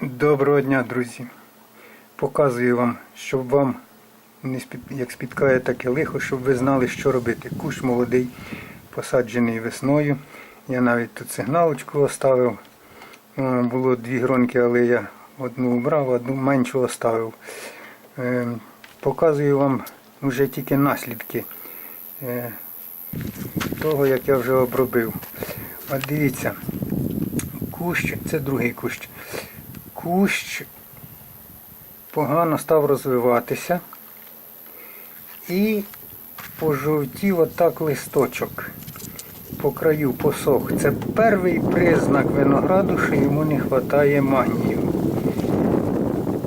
Доброго дня, друзі. Показую вам, щоб вам не спід... як спіткає таке лихо, щоб ви знали, що робити. Кущ молодий, посаджений весною. Я навіть тут сигналочку оставив. Е, Було дві гронки, але я одну убрав, одну меншу оставив. Е, Показую вам вже тільки наслідки е, того, як я вже обробив. От дивіться, кущ, це другий кущ. Кущ погано став розвиватися і пожовтів отак листочок по краю посох. Це перший признак винограду, що йому не вистачає магнію.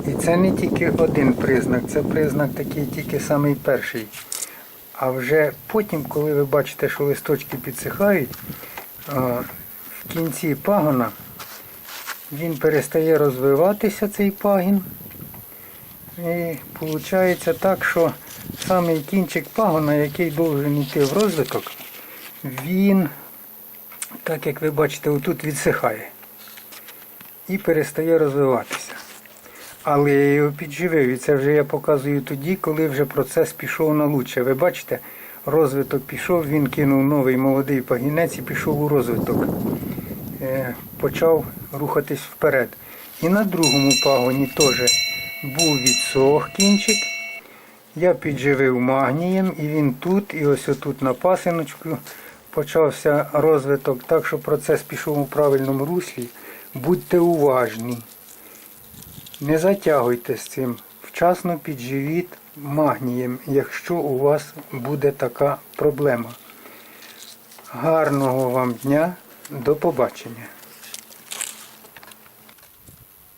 І це не тільки один признак, це признак такий тільки самий перший. А вже потім, коли ви бачите, що листочки підсихають, в кінці пагона він перестає розвиватися, цей пагін. І виходить так, що самий кінчик пагона, який должен йти в розвиток, він, так як ви бачите, отут відсихає і перестає розвиватися. Але я його підживив, і це вже я показую тоді, коли вже процес пішов на лучше. Ви бачите, розвиток пішов, він кинув новий молодий пагінець і пішов у розвиток. Е, Почав рухатись вперед. І на другому пагоні теж був відсох кінчик. Я підживив магнієм і він тут, і ось отут на пасиночку почався розвиток, так що процес пішов у правильному руслі. Будьте уважні. Не затягуйте з цим. Вчасно підживіть магнієм, якщо у вас буде така проблема. Гарного вам дня, до побачення.